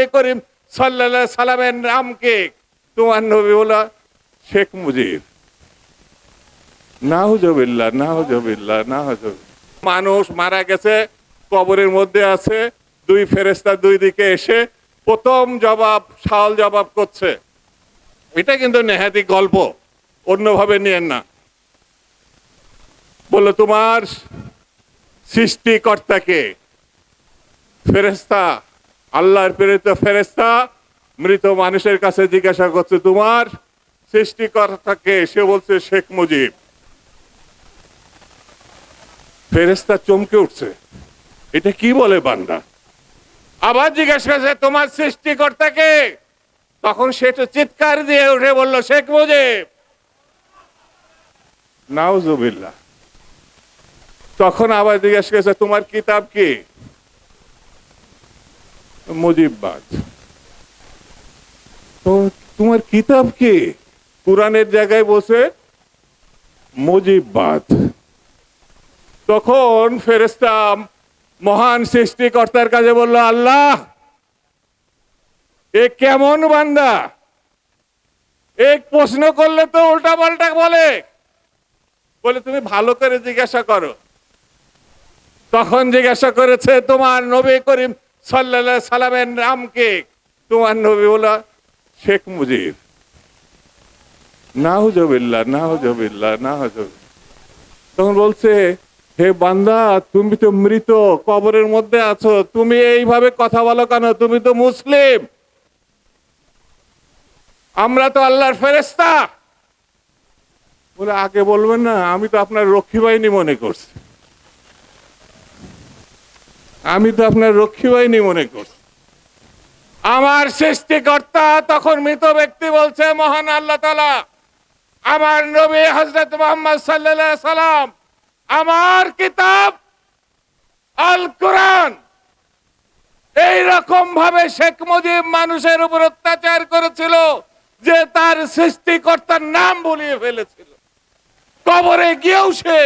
নবী করিম সাল্লাহ সালামের নামকে। তোমার নবী বলা শেখ মুজিব। নাহুজবিল্লা নাহুজবিল্লা নাহুজবিল্লা মানুষ মারা গেছে, কবরের মধ্যে আছে, দুই ফেরেস্তা দুই দিকে এসে প্রথম জবাব, সাল জবাব করছে। এটা কিন্তু নেহাতি গল্প, অন্যভাবে নিয়েন না। বলল, তোমার সৃষ্টিকর্তাকে ফেরেস্তা আল্লাহর প্রেরিত ফেরেস্তা মৃত মানুষের কাছে জিজ্ঞাসা করছে, তোমার সৃষ্টিকর্তাকে? সে বলছে, শেখ মুজিব। ফেরেস্তা চমকে উঠছে। এটা কি বলে বান্দা? আবার জিজ্ঞাসা করছে, তোমার সৃষ্টিকর্তাকে তখন সে তো চিৎকার দিয়ে উঠে বলল, শেখ মুজিব। নাউজুবিল্লাহ। তখন আবার জিজ্ঞাসা করছে, তোমার কিতাব কি? মুজিববাদ তো তোমার কিতাব কি? কোরআনের জায়গায় বসে মুজিববাদ তখন ফেরেস্তা মহান সৃষ্টিকর্তার কাছে বলল, আল্লাহ, এ কেমন বান্দা? এক প্রশ্ন করলে তো উল্টা পাল্টা বলে। বলে, তুমি ভালো করে জিজ্ঞাসা করো। তখন জিজ্ঞাসা করেছে, তোমার নবী করিম সাল্লাহ সালামের নামকে তোমার নবী বলা শেখ মুজিব। নাহুজবিল্লা নাহুজবিল্লা নাহুজবিল্লা তখন বলছে, হে বান্দা, তুমি তো মৃত, কবরের মধ্যে আছো, তুমি এইভাবে কথা বলো কেন? তুমি তো মুসলিম। আমরা তো আল্লাহর ফেরেস্তা বলে, আগে বলবেন না, আমি তো আপনার রক্ষী বাহিনী মনে করছি। আমি তো আপনার রক্ষী বাহিনী মনে করছি আমার সৃষ্টিকর্তা তখন মৃত ব্যক্তি বলছে, মহান আল্লাহ তালা আমার নবী হজরত মোহাম্মদ সাল্লাম, আমার কিতাব আল কোরআন এই রকম ভাবে শেখ মুজিব মানুষের উপর অত্যাচার করেছিল যে তার সৃষ্টিকর্তার নাম বলিয়ে ফেলেছিল। কবরে গিয়েও সে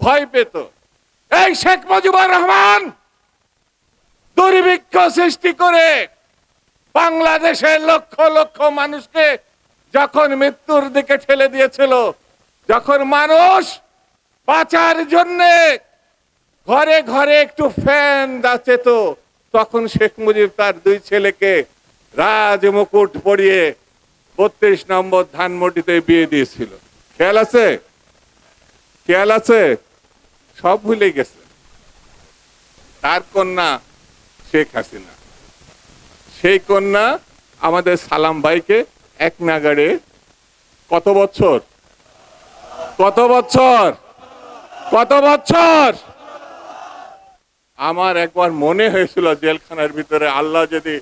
ভয় পেত। এই শেখ মুজিবুর রহমান দুর্ভিক্ষ সৃষ্টি করে বাংলাদেশের লক্ষ লক্ষ মানুষকে যখন মৃত্যুর দিকে ঠেলে দিয়েছিল, যখন মানুষ বাঁচার জন্যে ঘরে ঘরে একটু ফ্যান দাচে তো তখন শেখ মুজিব তার দুই ছেলেকে রাজ মুকুট পরিয়ে বত্রিশ নম্বর ধানমন্ডিতে বিয়ে দিয়েছিল। খেয়াল আছে? খেয়াল আছে? সব ভুলে গেছে। তার কন্যা শেখ হাসিনা। সেই কন্যা আমাদের সালাম ভাইকে এক নাগাড়ে কত বছর? কত বছর? কত বছর? আমার একবার মনে হয়েছিল জেলখানার ভিতরে আল্লাহ যদি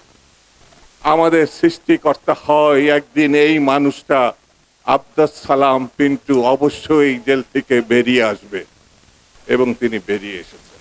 আমাদের সৃষ্টিকর্তা হয়, একদিন এই মানুষটা আব্দাস সালাম পিন্টু অবশ্যই জেল থেকে বেরিয়ে আসবে এবং তিনি বেরিয়ে এসেছেন।